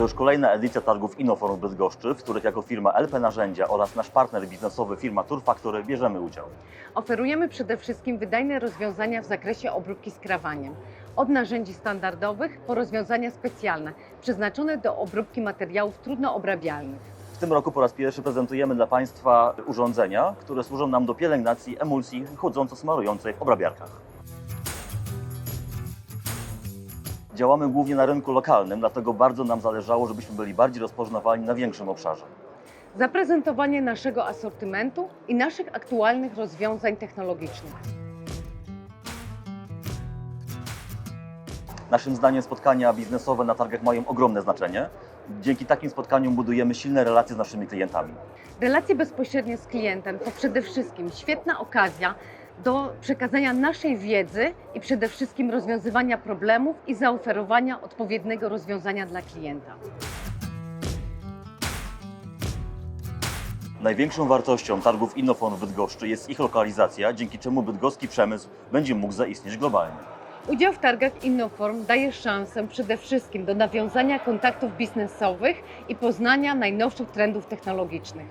To już kolejna edycja targów Innoforum Bydgoszczy, w których jako firma LP Narzędzia oraz nasz partner biznesowy firma Tour Factory bierzemy udział. Oferujemy przede wszystkim wydajne rozwiązania w zakresie obróbki skrawaniem. Od narzędzi standardowych po rozwiązania specjalne, przeznaczone do obróbki materiałów trudno obrabialnych. W tym roku po raz pierwszy prezentujemy dla Państwa urządzenia, które służą nam do pielęgnacji emulsji chłodząco-smarującej w obrabiarkach. Działamy głównie na rynku lokalnym, dlatego bardzo nam zależało, żebyśmy byli bardziej rozpoznawalni na większym obszarze. Zaprezentowanie naszego asortymentu i naszych aktualnych rozwiązań technologicznych. Naszym zdaniem spotkania biznesowe na targach mają ogromne znaczenie. Dzięki takim spotkaniom budujemy silne relacje z naszymi klientami. Relacje bezpośrednie z klientem to przede wszystkim świetna okazja do przekazania naszej wiedzy i przede wszystkim rozwiązywania problemów i zaoferowania odpowiedniego rozwiązania dla klienta. Największą wartością targów Innofon w Bydgoszczy jest ich lokalizacja, dzięki czemu bydgoski przemysł będzie mógł zaistnieć globalnie. Udział w targach Innoform daje szansę przede wszystkim do nawiązania kontaktów biznesowych i poznania najnowszych trendów technologicznych.